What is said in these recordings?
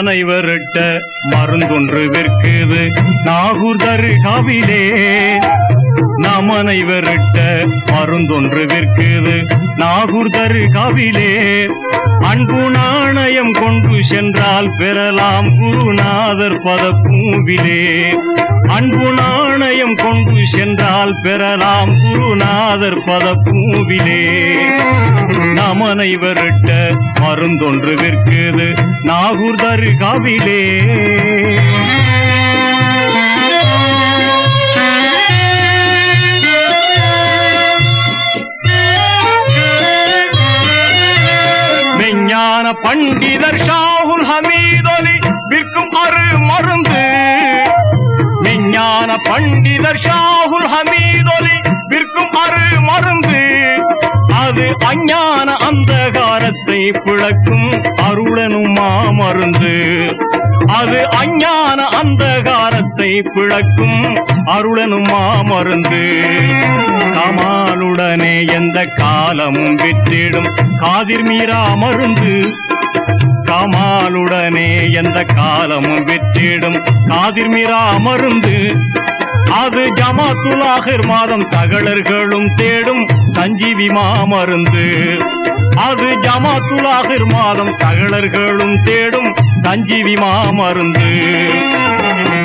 நமனை விரட்ட மருந்தொன்று விற்குது. நாகூர் தருகாவிலே நமனை விரட்ட மருந்தொன்று விற்குது. நாகூர் தருகாவிலே அன்பு நாணயம் கொண்டு சென்றால் பெறலாம் குருநாதர் பதப்பூவிலே. அன்பு நாணயம் கொண்டு சென்றால் பெறலாம் குருநாதர் பதப்பூவிலே நமனை விரட்ட மருந்தொன்று விற்குது நாகூர் தருகாவிலே. மெஞ்ஞான பண்டிதர் மெஞ்ஞான பண்டிதர் ஷாகுல் ஹமீதொலி விற்கும் அரு மருந்து. அது அஞ்ஞான அந்தகாரத்தை பிளக்கும் அருளனுமா மருந்து. அது அஞ்ஞான அந்தகாரத்தை பிளக்கும் அருளனுமா மருந்து. கமாலுடனே எந்த காலமும் விற்றிடும் காதிர் மீரா மருந்து. கமாலுடனே எந்த காலமும் வெற்றிடும் காதிர் மீரா மருந்து அது ஜமாத்துலாகிர் மாதம் சகலர்களும் தேடும். சஞ்சீவி மாமருந்து அது ஜமாத்துலாகிர் மாதம் சகலர்களும் தேடும். சஞ்சீவி மாமருந்து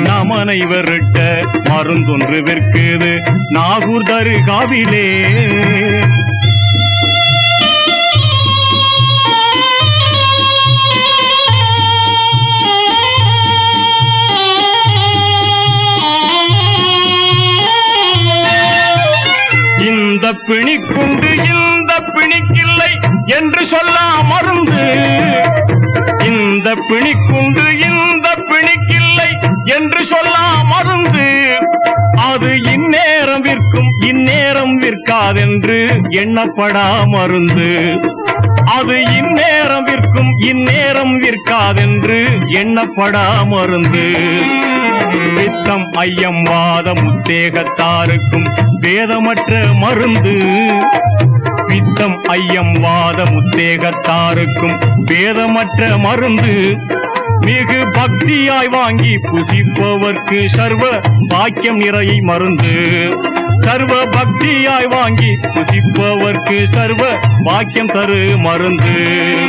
நமனை மருந்தொன்று விற்குது. நாகூர் தருகாவிலே பிணிக்குண்டு இந்த பிணிக்கில்லை என்று சொல்ல மருந்து இந்த பிணிக்குண்டு இந்த பிணிக்கில்லை என்று சொல்ல மருந்து அது இந்நேரம் விற்கும் இந்நேரம் விற்காதென்று எண்ணப்படா மருந்து அது இந்நேரம் விற்காதென்று எண்ணப்படா மருந்து வித்தம் ஐயம் வாதம் உத்தேகத்தாருக்கும் வேதமற்ற மருந்து. வித்தம் ஐயம் வாதம் உத்தேகத்தாருக்கும் வேதமற்ற மருந்து. மிகு பக்தியாய் வாங்கி புசிப்பவர்க்கு சர்வ பாக்கியம் நிறைய மருந்து. பக்தியாய் வாங்கி புசிப்பவர்க்கு சர்வ பாக்கியம் தரு மருந்து.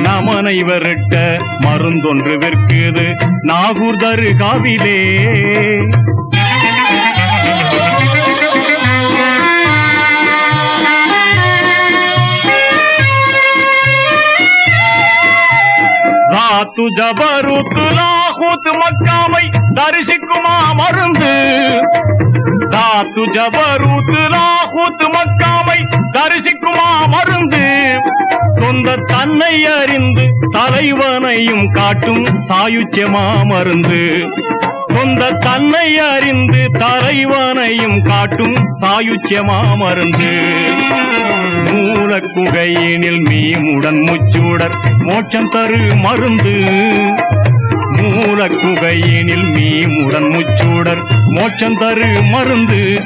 நமனை விரட்ட மருந்தொன்று விற்குது. நாகூர் தருகாவிலே. ராத்து ஜபருத்து லாஹூத் மக்காமை தரிசிக்குமா மருந்து. தாத்து ஜபருத்து லாஹூத் மக்காமை தரிசிக்குமா மருந்து? சொந்த தன்னை அறிந்து தலைவனையும் காட்டும் சாயுச்சியமா மருந்து? சொந்த தன்னை அறிந்து தலைவனையும் காட்டும் சாயுச்சியமா மருந்து? மூலக்குகையினில் மீமுடன் முச்சூடர் மோட்சம் தரு மருந்து? மூல குகையினில் மீமுடன் முச்சூடர் மோட்சம் தரு மருந்து.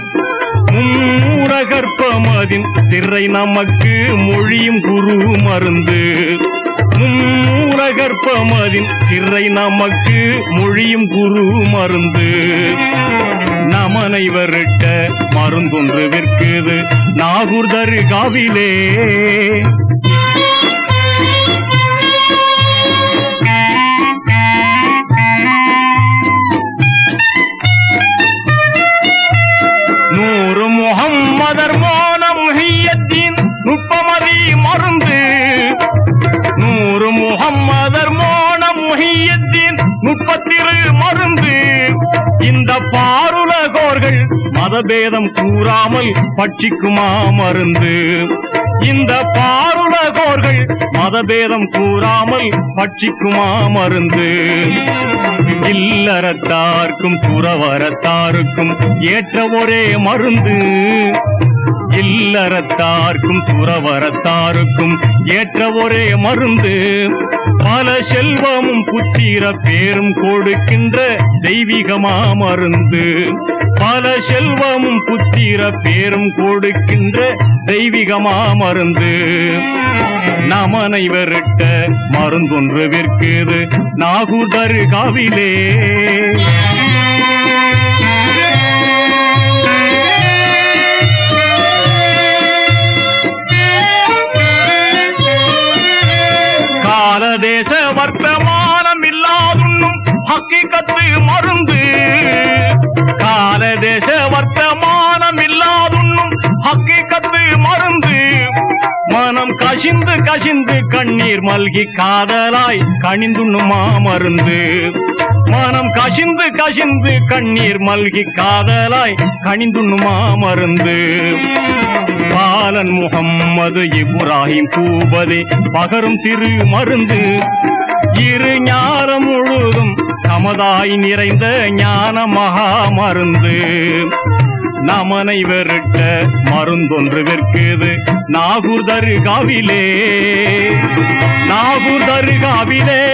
மும்மூல சிறை நமக்கு மொழியும் குரு மருந்து. மும்மூரகற்பமதின் சிறை நமக்கு மொழியும் குரு மருந்து. நமனை விரட்ட மருந்தொன்று விற்குது. நாகூர் தரு காவிலே. முப்பத்திரு மருந்து. இந்த பாருலகோர்கள் மதபேதம் கூறாமல் பட்சிக்குமா மருந்து? இந்த பாருலகோர்கள் மதபேதம் கூறாமல் பட்சிக்குமா மருந்து? இல்லறத்தார்க்கும் துறவரத்தாருக்கும் ஏற்ற ஒரே மருந்து. இல்லறத்தார்க்கும் துறவரத்தாருக்கும் ஏற்ற ஒரே மருந்து. பல செல்வமும் புத்திர பேரும் கொடுக்கின்ற தெய்வீகமா மருந்து. பல செல்வமும் புத்திர பேரும் கொடுக்கின்ற தெய்வீகமா மருந்து. நாம் விரட்ட மருந்தொன்று விற்குது நாகூர் தருகாவிலே காலதேச வர்த்தமானம் இல்லாதுன்னும் ஹக்கிகத்து மருந்து மனம் கசிந்து கசிந்து கண்ணீர் மல்கி காதலாய் கனிந்துண்ணுமா மருந்து மனம் கசிந்து கசிந்து கண்ணீர் மல்கி காதலாய் கனிந்துண்ணுமா மருந்து பாலன் முகம்மது இப்ராஹிம் பூபதி பகரும் திரு மருந்து இரு ஞானம் முழுதும் தமதாய் நிறைந்த ஞான மகா மருந்து நமனை வெருட்ட மருந்தொன்று விற்குது. நாகூர் தருகாவிலே. நாகூர் தருகாவிலே.